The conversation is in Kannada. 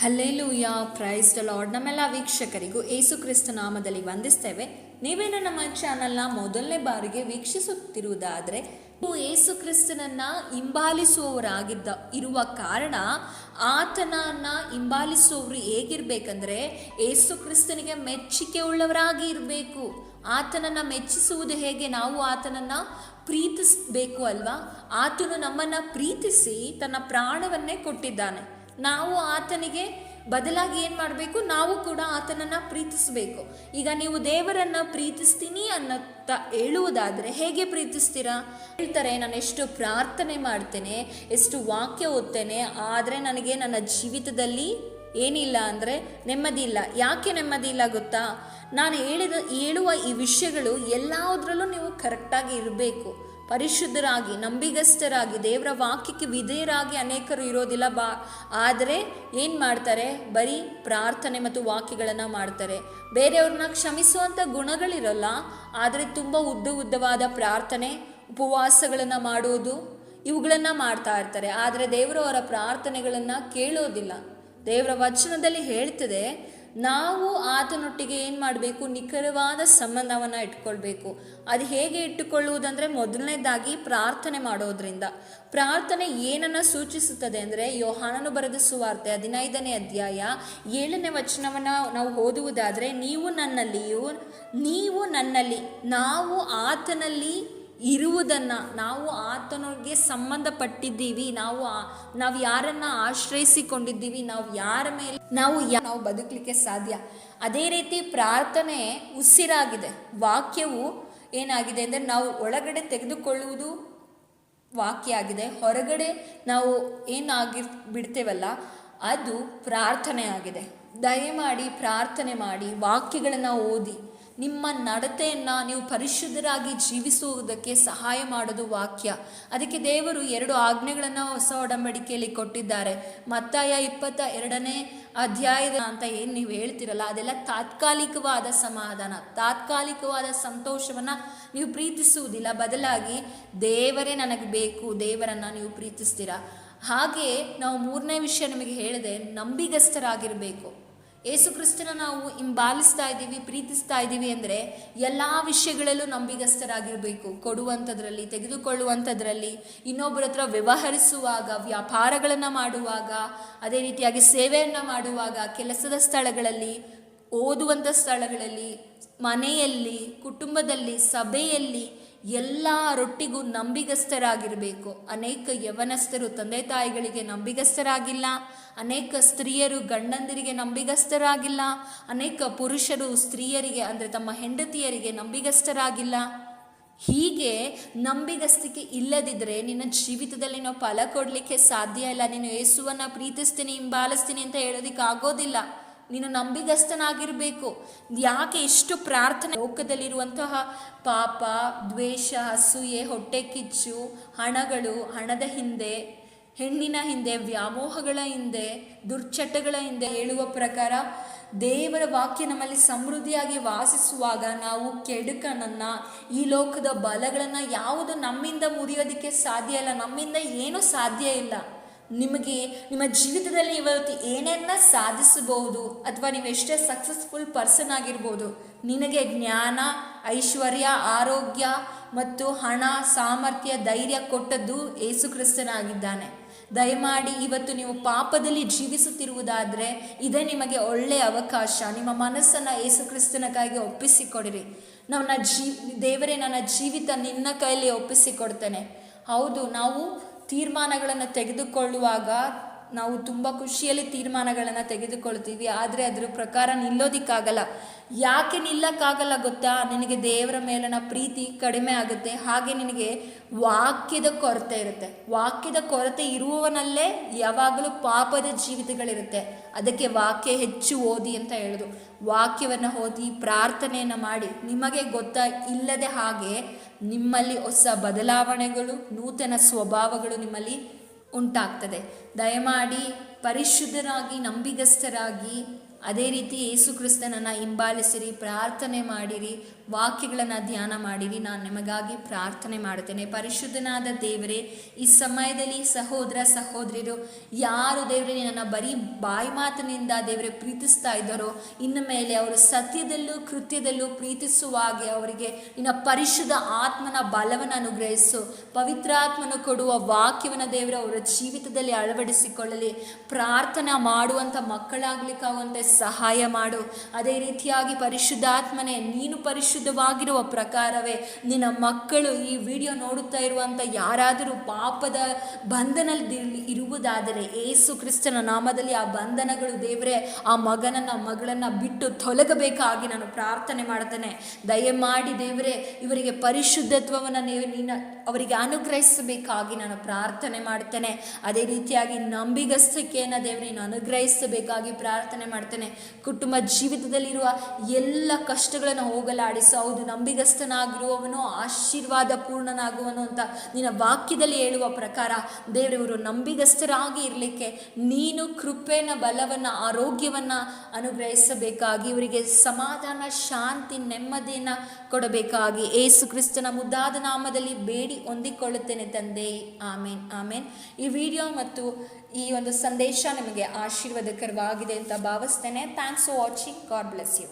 ಹಲ್ಲೇಲೂಯ ಪ್ರೈಸ್ ಲಾರ್ಡ್, ನಮ್ಮೆಲ್ಲ ವೀಕ್ಷಕರಿಗೂ ಏಸು ಕ್ರಿಸ್ತ ನಾಮದಲ್ಲಿ ವಂದಿಸ್ತೇವೆ. ನೀವೇನು ನಮ್ಮ ಚಾನಲ್ನ ಮೊದಲನೇ ಬಾರಿಗೆ ವೀಕ್ಷಿಸುತ್ತಿರುವುದಾದರೆ, ನೀವು ಏಸು ಕ್ರಿಸ್ತನನ್ನ ಹಿಂಬಾಲಿಸುವವರಾಗಿದ್ದ ಇರುವ ಕಾರಣ ಆತನನ್ನ ಹಿಂಬಾಲಿಸುವವರು ಹೇಗಿರ್ಬೇಕಂದ್ರೆ, ಏಸು ಕ್ರಿಸ್ತನಿಗೆ ಮೆಚ್ಚುಗೆ ಉಳ್ಳವರಾಗಿ ಇರಬೇಕು. ಆತನನ್ನ ಮೆಚ್ಚಿಸುವುದು ಹೇಗೆ? ನಾವು ಆತನನ್ನ ಪ್ರೀತಿಸಬೇಕು ಅಲ್ವಾ? ಆತನು ನಮ್ಮನ್ನ ಪ್ರೀತಿಸಿ ತನ್ನ ಪ್ರಾಣವನ್ನೇ ಕೊಟ್ಟಿದ್ದಾನೆ. ನಾವು ಆತನಿಗೆ ಬದಲಾಗಿ ಏನು ಮಾಡಬೇಕು? ನಾವು ಕೂಡ ಆತನನ್ನು ಪ್ರೀತಿಸಬೇಕು. ಈಗ ನೀವು ದೇವರನ್ನು ಪ್ರೀತಿಸ್ತೀನಿ ಅನ್ನತ್ತ ಹೇಳುವುದಾದರೆ ಹೇಗೆ ಪ್ರೀತಿಸ್ತೀರಾ? ಹೇಳ್ತಾರೆ, ನಾನು ಎಷ್ಟು ಪ್ರಾರ್ಥನೆ ಮಾಡ್ತೇನೆ, ಎಷ್ಟು ವಾಕ್ಯ ಓದ್ತೇನೆ, ಆದರೆ ನನಗೆ ನನ್ನ ಜೀವಿತದಲ್ಲಿ ಏನಿಲ್ಲ ಅಂದರೆ ನೆಮ್ಮದಿ ಇಲ್ಲ. ಯಾಕೆ ನೆಮ್ಮದಿ ಇಲ್ಲ ಗೊತ್ತಾ? ನಾನು ಹೇಳಿದ, ಹೇಳುವ ಈ ವಿಷಯಗಳು ಎಲ್ಲದರಲ್ಲೂ ನೀವು ಕರೆಕ್ಟಾಗಿ ಇರಬೇಕು. ಪರಿಶುದ್ಧರಾಗಿ ನಂಬಿಗಸ್ತರಾಗಿ ದೇವರ ವಾಕ್ಯಕ್ಕೆ ವಿಧೇಯರಾಗಿ ಅನೇಕರು ಇರೋದಿಲ್ಲ ಬಾ. ಆದರೆ ಏನು ಮಾಡ್ತಾರೆ? ಬರೀ ಪ್ರಾರ್ಥನೆ ಮತ್ತು ವಾಕ್ಯಗಳನ್ನು ಮಾಡ್ತಾರೆ. ಬೇರೆಯವ್ರನ್ನ ಕ್ಷಮಿಸುವಂಥ ಗುಣಗಳಿರಲ್ಲ, ಆದರೆ ತುಂಬ ಉದ್ದ ಉದ್ದವಾದ ಪ್ರಾರ್ಥನೆ, ಉಪವಾಸಗಳನ್ನು ಮಾಡೋದು, ಇವುಗಳನ್ನು ಮಾಡ್ತಾ ಇರ್ತಾರೆ. ಆದರೆ ದೇವರು ಅವರ ಪ್ರಾರ್ಥನೆಗಳನ್ನು ಕೇಳೋದಿಲ್ಲ. ದೇವರ ವಚನದಲ್ಲಿ ಹೇಳ್ತದೆ ನಾವು ಆತನೊಟ್ಟಿಗೆ ಏನು ಮಾಡಬೇಕು? ನಿಖರವಾದ ಸಂಬಂಧವನ್ನು ಇಟ್ಕೊಳ್ಬೇಕು. ಅದು ಹೇಗೆ ಇಟ್ಟುಕೊಳ್ಳುವುದಂದರೆ ಮೊದಲನೇದಾಗಿ ಪ್ರಾರ್ಥನೆ ಮಾಡೋದ್ರಿಂದ. ಪ್ರಾರ್ಥನೆ ಏನನ್ನು ಸೂಚಿಸುತ್ತದೆ ಅಂದರೆ ಯೋಹಾನನು ಬರೆದ ಸುವಾರ್ತೆ ಹದಿನೈದನೇ ಅಧ್ಯಾಯ ಏಳನೇ ವಚನವನ್ನು ನಾವು ಓದುವುದಾದರೆ, ನೀವು ನನ್ನಲ್ಲಿಯೂ, ನೀವು ನನ್ನಲ್ಲಿ, ನಾವು ಆತನಲ್ಲಿ ಇರುವುದನ್ನು ನಾವು ಆತನಿಗೆ ಸಂಬಂಧಪಟ್ಟಿದ್ದೀವಿ. ನಾವು ನಾವು ಯಾರನ್ನ ಆಶ್ರಯಿಸಿಕೊಂಡಿದ್ದೀವಿ. ನಾವು ಯಾರ ಮೇಲೆ ನಾವು ನಾವು ಬದುಕಲಿಕ್ಕೆ ಸಾಧ್ಯ. ಅದೇ ರೀತಿ ಪ್ರಾರ್ಥನೆ ಉಸಿರಾಗಿದೆ. ವಾಕ್ಯವು ಏನಾಗಿದೆ ಅಂದರೆ ನಾವು ಒಳಗಡೆ ತೆಗೆದುಕೊಳ್ಳುವುದು ವಾಕ್ಯ ಆಗಿದೆ. ಹೊರಗಡೆ ನಾವು ಏನಾಗಿ ಬಿಡ್ತೇವಲ್ಲ, ಅದು ಪ್ರಾರ್ಥನೆ ಆಗಿದೆ. ದಯಮಾಡಿ ಪ್ರಾರ್ಥನೆ ಮಾಡಿ, ವಾಕ್ಯಗಳನ್ನು ಓದಿ. ನಿಮ್ಮ ನಡತೆಯನ್ನು ನೀವು ಪರಿಶುದ್ಧರಾಗಿ ಜೀವಿಸುವುದಕ್ಕೆ ಸಹಾಯ ಮಾಡೋದು ವಾಕ್ಯ. ಅದಕ್ಕೆ ದೇವರು ಎರಡು ಆಜ್ಞೆಗಳನ್ನು ಹೊಸ ಒಡಂಬಡಿಕೆಯಲ್ಲಿ ಕೊಟ್ಟಿದ್ದಾರೆ. ಮತ್ತಾಯ ಇಪ್ಪತ್ತ ಎರಡನೇ ಅಧ್ಯಾಯದ ಅಂತ ಏನು ನೀವು ಹೇಳ್ತಿರಲ್ಲ, ಅದೆಲ್ಲ ತಾತ್ಕಾಲಿಕವಾದ ಸಮಾಧಾನ. ತಾತ್ಕಾಲಿಕವಾದ ಸಂತೋಷವನ್ನು ನೀವು ಪ್ರೀತಿಸುವುದಿಲ್ಲ. ಬದಲಾಗಿ ದೇವರೇ ನನಗೆ ಬೇಕು, ದೇವರನ್ನು ನೀವು ಪ್ರೀತಿಸ್ತೀರಾ? ಹಾಗೆ ನಾವು ಮೂರನೇ ವಿಷಯ ನಿಮಗೆ ಹೇಳಿದೆ ನಂಬಿಗಸ್ತರಾಗಿರಬೇಕು ಏಸು ಕ್ರಿಸ್ತನ ನಾವು ಹಿಂಬಾಲಿಸ್ತಾ ಇದ್ದೀವಿ, ಪ್ರೀತಿಸ್ತಾ ಇದ್ದೀವಿ ಅಂದರೆ ಎಲ್ಲ ವಿಷಯಗಳಲ್ಲೂ ನಂಬಿಗಸ್ತರಾಗಿರಬೇಕು ಕೊಡುವಂಥದ್ರಲ್ಲಿ, ತೆಗೆದುಕೊಳ್ಳುವಂಥದ್ರಲ್ಲಿ, ಇನ್ನೊಬ್ಬರ ಹತ್ರ ವ್ಯವಹರಿಸುವಾಗ, ವ್ಯಾಪಾರಗಳನ್ನು ಮಾಡುವಾಗ, ಅದೇ ರೀತಿಯಾಗಿ ಸೇವೆಯನ್ನು ಮಾಡುವಾಗ, ಕೆಲಸದ ಸ್ಥಳಗಳಲ್ಲಿ, ಓದುವಂಥ ಸ್ಥಳಗಳಲ್ಲಿ, ಮನೆಯಲ್ಲಿ, ಕುಟುಂಬದಲ್ಲಿ, ಸಭೆಯಲ್ಲಿ ಎಲ್ಲರೊಟ್ಟಿಗೂ ನಂಬಿಗಸ್ತರಾಗಿರಬೇಕು ಅನೇಕ ಯವನಸ್ಥರು ತಂದೆ ತಾಯಿಗಳಿಗೆ ನಂಬಿಗಸ್ತರಾಗಿಲ್ಲ ಅನೇಕ ಸ್ತ್ರೀಯರು ಗಂಡಂದಿರಿಗೆ ನಂಬಿಗಸ್ತರಾಗಿಲ್ಲ ಅನೇಕ ಪುರುಷರು ಸ್ತ್ರೀಯರಿಗೆ ಅಂದರೆ ತಮ್ಮ ಹೆಂಡತಿಯರಿಗೆ ನಂಬಿಗಸ್ತರಾಗಿಲ್ಲ ಹೀಗೆ ನಂಬಿಗಸ್ತಿಕೆ ಇಲ್ಲದಿದ್ದರೆ ನಿನ್ನ ಜೀವಿತದಲ್ಲಿ ನಾವು ಫಲ ಕೊಡಲಿಕ್ಕೆ ಸಾಧ್ಯ ಇಲ್ಲ. ನೀನು ಯೇಸುವನ್ನು ಪ್ರೀತಿಸ್ತೀನಿ, ಹಿಂಬಾಲಿಸ್ತೀನಿ ಅಂತ ಹೇಳೋದಕ್ಕೆ ಆಗೋದಿಲ್ಲ ನೀನು ನಂಬಿಗಸ್ತನಾಗಿರಬೇಕು. ಯಾಕೆ ಇಷ್ಟು ಪ್ರಾರ್ಥನೆ? ಲೋಕದಲ್ಲಿರುವಂತಹ ಪಾಪ, ದ್ವೇಷ, ಅಸೂಯೆ, ಹೊಟ್ಟೆ ಕಿಚ್ಚು, ಹಣಗಳು, ಹಣದ ಹಿಂದೆ, ಹೆಣ್ಣಿನ ಹಿಂದೆ, ವ್ಯಾಮೋಹಗಳ ಹಿಂದೆ, ದುರ್ಚಟಗಳ ಹಿಂದೆ ಹೇಳುವ ಪ್ರಕಾರ ದೇವರ ವಾಕ್ಯ ನಮ್ಮಲ್ಲಿ ಸಮೃದ್ಧಿಯಾಗಿ ವಾಸಿಸುವಾಗ ನಾವು ಕೆಡುಕನನ್ನು ಈ ಲೋಕದ ಬಲಗಳನ್ನು ಯಾವುದು ನಮ್ಮಿಂದ ಮುರಿಯೋದಕ್ಕೆ ಸಾಧ್ಯ ಇಲ್ಲ, ನಮ್ಮಿಂದ ಏನೂ ಸಾಧ್ಯ ಇಲ್ಲ. ನಿಮಗೆ ನಿಮ್ಮ ಜೀವಿತದಲ್ಲಿ ಇವತ್ತು ಏನೇನ ಸಾಧಿಸಬಹುದು ಅಥವಾ ನೀವು ಎಷ್ಟೇ ಸಕ್ಸಸ್ಫುಲ್ ಪರ್ಸನ್ ಆಗಿರ್ಬೋದು, ನಿನಗೆ ಜ್ಞಾನ, ಐಶ್ವರ್ಯ, ಆರೋಗ್ಯ ಮತ್ತು ಹಣ, ಸಾಮರ್ಥ್ಯ, ಧೈರ್ಯ ಕೊಟ್ಟದ್ದು ಏಸು ಕ್ರಿಸ್ತನಾಗಿದ್ದಾನೆ. ದಯಮಾಡಿ ಇವತ್ತು ನೀವು ಪಾಪದಲ್ಲಿ ಜೀವಿಸುತ್ತಿರುವುದಾದರೆ ಇದೇ ನಿಮಗೆ ಒಳ್ಳೆಯ ಅವಕಾಶ. ನಿಮ್ಮ ಮನಸ್ಸನ್ನು ಏಸು ಕ್ರಿಸ್ತನಕ್ಕಾಗಿ ಒಪ್ಪಿಸಿಕೊಡಿರಿ. ನನ್ನ ಜೀ, ದೇವರೇ, ನನ್ನ ಜೀವಿತ ನಿನ್ನ ಕೈಯಲ್ಲಿ ಒಪ್ಪಿಸಿಕೊಡ್ತೇನೆ. ಹೌದು, ನಾವು ತೀರ್ಮಾನಗಳನ್ನು ತೆಗೆದುಕೊಳ್ಳುವಾಗ ನಾವು ತುಂಬ ಖುಷಿಯಲ್ಲಿ ತೀರ್ಮಾನಗಳನ್ನು ತೆಗೆದುಕೊಳ್ತೀವಿ, ಆದರೆ ಅದ್ರ ಪ್ರಕಾರ ನಿಲ್ಲೋದಿಕ್ಕಾಗಲ್ಲ. ಯಾಕೆ ನಿಲ್ಲಕ್ಕಾಗಲ್ಲ ಗೊತ್ತಾ? ನಿನಗೆ ದೇವರ ಮೇಲಿನ ಪ್ರೀತಿ ಕಡಿಮೆ ಆಗುತ್ತೆ, ಹಾಗೆ ನಿನಗೆ ವಾಕ್ಯದ ಕೊರತೆ ಇರುತ್ತೆ. ವಾಕ್ಯದ ಕೊರತೆ ಇರುವವನಲ್ಲೇ ಯಾವಾಗಲೂ ಪಾಪದ ಜೀವಿತಗಳಿರುತ್ತೆ. ಅದಕ್ಕೆ ವಾಕ್ಯ ಹೆಚ್ಚು ಓದಿ ಅಂತ ಹೇಳೋದು. ವಾಕ್ಯವನ್ನು ಓದಿ, ಪ್ರಾರ್ಥನೆಯನ್ನು ಮಾಡಿ, ನಿಮಗೆ ಗೊತ್ತಾ ಇಲ್ಲದೆ ಹಾಗೆ ನಿಮ್ಮಲ್ಲಿ ಹೊಸ ಬದಲಾವಣೆಗಳು, ನೂತನ ಸ್ವಭಾವಗಳು ನಿಮ್ಮಲ್ಲಿ ಉಂಟಾಗ್ತದೆ. ದಯಮಾಡಿ ಪರಿಶುದ್ಧರಾಗಿ ನಂಬಿಗಸ್ತರಾಗಿ ಅದೇ ರೀತಿ ಯೇಸು ಕ್ರಿಸ್ತನನ್ನು ಹಿಂಬಾಲಿಸಿರಿ, ಪ್ರಾರ್ಥನೆ ಮಾಡಿರಿ, ವಾಕ್ಯಗಳನ್ನು ಧ್ಯಾನ ಮಾಡಿರಿ, ನಾನು ನಿಮಗಾಗಿ ಪ್ರಾರ್ಥನೆ ಮಾಡುತ್ತೇನೆ. ಪರಿಶುದ್ಧನಾದ ದೇವರೇ, ಈ ಸಮಯದಲ್ಲಿ ಸಹೋದರ ಸಹೋದರಿರು, ಯಾರು ದೇವರೇ ನನ್ನ ಬರೀ ಬಾಯಿ ಮಾತಿನಿಂದ ದೇವರೇ ಪ್ರೀತಿಸ್ತಾ ಇದ್ದಾರೋ, ಇನ್ನು ಮೇಲೆ ಅವರು ಸತ್ಯದಲ್ಲೂ ಕೃತ್ಯದಲ್ಲೂ ಪ್ರೀತಿಸುವಾಗೆ ಅವರಿಗೆ ನಿನ್ನ ಪರಿಶುದ್ಧ ಆತ್ಮನ ಬಲವನ್ನು ಅನುಗ್ರಹಿಸು. ಪವಿತ್ರಾತ್ಮನು ಕೊಡುವ ವಾಕ್ಯವನ್ನು ದೇವರ ಅವರ ಜೀವಿತದಲ್ಲಿ ಅಳವಡಿಸಿಕೊಳ್ಳಲಿ. ಪ್ರಾರ್ಥನಾ ಮಾಡುವಂಥ ಮಕ್ಕಳಾಗ್ಲಿಕ್ಕಾಗುವಂತೆ ಸಹಾಯ ಮಾಡು. ಅದೇ ರೀತಿಯಾಗಿ ಪರಿಶುದ್ಧಾತ್ಮನೇ, ನೀನು ಪರಿಶುದ್ಧವಾಗಿರುವ ಪ್ರಕಾರವೇ ನಿನ್ನ ಮಕ್ಕಳು ಈ ವಿಡಿಯೋ ನೋಡುತ್ತಾ ಇರುವಂಥ ಯಾರಾದರೂ ಪಾಪದ ಬಂಧನದಲ್ಲಿ ಇರುವುದಾದರೆ ಏಸು ಕ್ರಿಸ್ತನ ನಾಮದಲ್ಲಿ ಆ ಬಂಧನಗಳು ದೇವರೇ, ಆ ಮಗನನ್ನು, ಮಗಳನ್ನ ಬಿಟ್ಟು ತೊಲಗಬೇಕಾಗಿ ನಾನು ಪ್ರಾರ್ಥನೆ ಮಾಡ್ತೇನೆ. ದಯಮಾಡಿ ದೇವರೇ, ಇವರಿಗೆ ಪರಿಶುದ್ಧತ್ವವನ್ನು ನೀವು ನೀನು, ಅವರಿಗೆ ಅನುಗ್ರಹಿಸಬೇಕಾಗಿ ನಾನು ಪ್ರಾರ್ಥನೆ ಮಾಡ್ತೇನೆ. ಅದೇ ರೀತಿಯಾಗಿ ನಂಬಿಗಸ್ತಿಕೆಯನ್ನು ದೇವರೇ, ನೀನು ಅನುಗ್ರಹಿಸಬೇಕಾಗಿ ಪ್ರಾರ್ಥನೆ ಮಾಡ್ತೇನೆ. ಕುಟುಂಬ ಜೀವಿತದಲ್ಲಿರುವ ಎಲ್ಲ ಕಷ್ಟಗಳನ್ನು ಹೋಗಲಾಡಿಸು. ಹೌದು, ನಂಬಿಗಸ್ತನಾಗಿರುವವನು ಆಶೀರ್ವಾದ ಪೂರ್ಣನಾಗುವನು ಅಂತ ನಿನ್ನ ವಾಕ್ಯದಲ್ಲಿ ಹೇಳುವ ಪ್ರಕಾರ ದೇವರವರು ನಂಬಿಗಸ್ತರಾಗಿ ಇರಲಿಕ್ಕೆ ನೀನು ಕೃಪೆನ, ಬಲವನ್ನು, ಆರೋಗ್ಯವನ್ನು ಅನುಗ್ರಹಿಸಬೇಕಾಗಿ, ಇವರಿಗೆ ಸಮಾಧಾನ, ಶಾಂತಿ, ನೆಮ್ಮದಿಯನ್ನು ಕೊಡಬೇಕಾಗಿ. ಏಸು ಕ್ರಿಸ್ತನ ಮುದ್ದಾದ ನಾಮದಲ್ಲಿ ಬೇಡಿ ಹೊಂದಿಕೊಳ್ಳುತ್ತೇನೆ ತಂದೆ. ಆಮೇನ್ ಆಮೇನ್. ಈ ವಿಡಿಯೋ ಮತ್ತು ಈ ಒಂದು ಸಂದೇಶ ನಿಮಗೆ ಆಶೀರ್ವಾದಕರವಾಗಿದೆ ಅಂತ ಭಾವಿಸ್ತೇನೆ. செனே தேங்க்ஸ் ஃபார் வாட்சிங் காட் பிளஸ் யூ